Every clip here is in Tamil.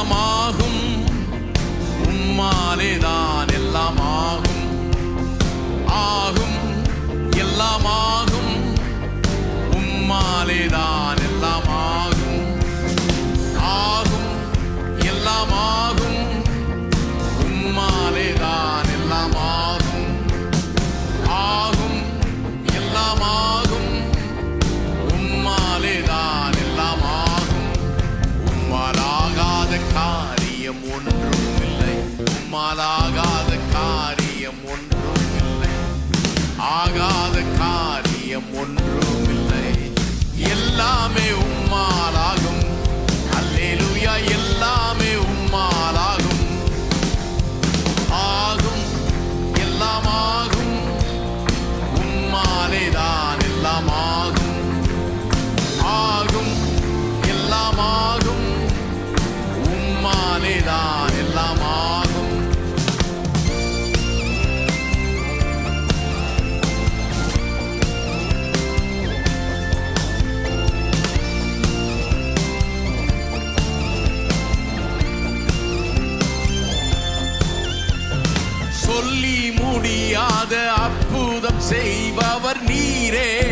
எல்லாமாகும் உம்மாலே ஆகாத காரியம் ஒன்றும் இல்லை ஆகாத காரியம் ஒன்றும் இல்லை எல்லாமே உன் செய்பவர் நீரே.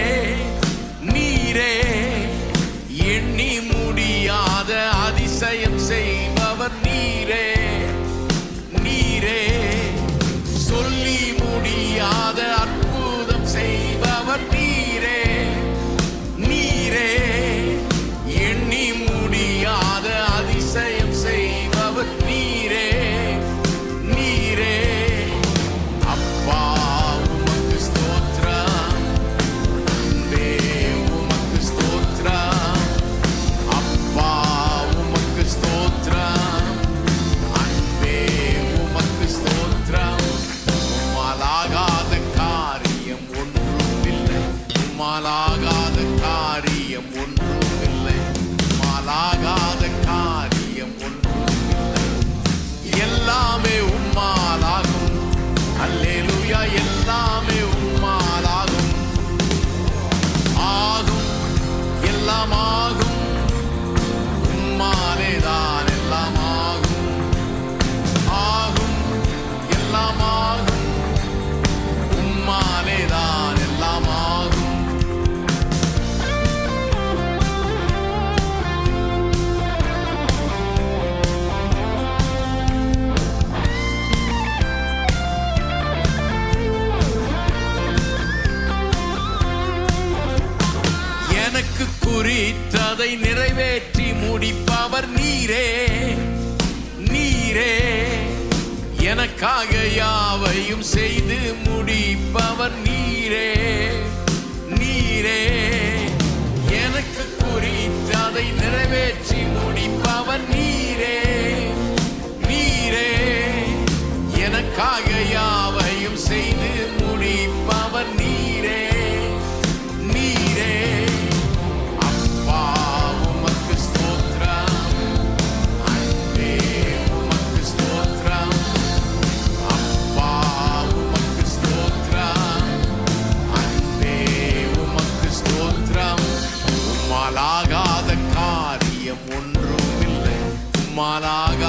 அதை நிறைவேற்றி முடிப்பவர் நீரே நீரே. எனக்காக யாவையும் செய்து முடிப்பவர் நீரே நீரே. எனக்கு குறித்து அதை நிறைவேற்றி முடிப்பவர் நீரே நீரே. எனக்காக யாவையும் செய்து Managua.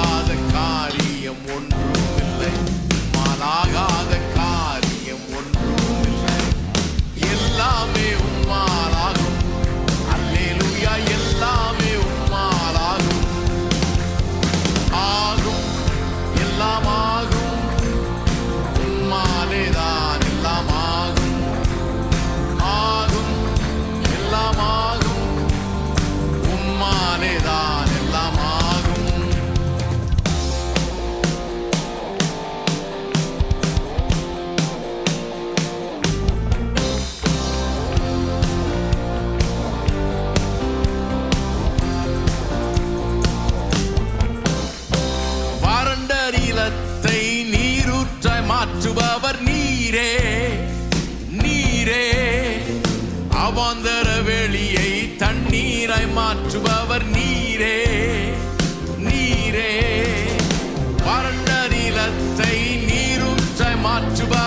நீரே நீரே. அவாந்தர வெளியை தண்ணீராய் மாற்றுபவர் நீரே நீரே. வறண்ட நிலத்தை நீரூற்றாய் மாற்றுபவர்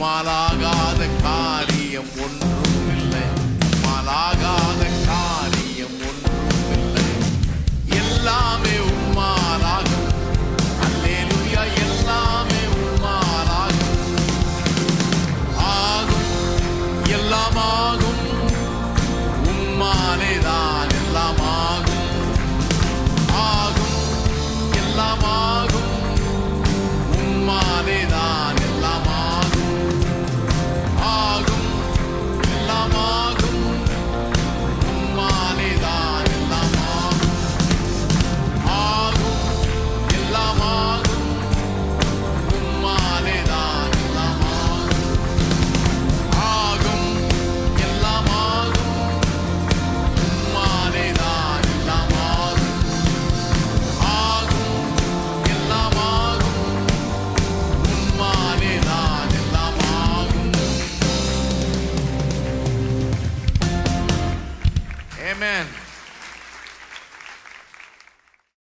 மாலாகாத காரியம் ஒன்று.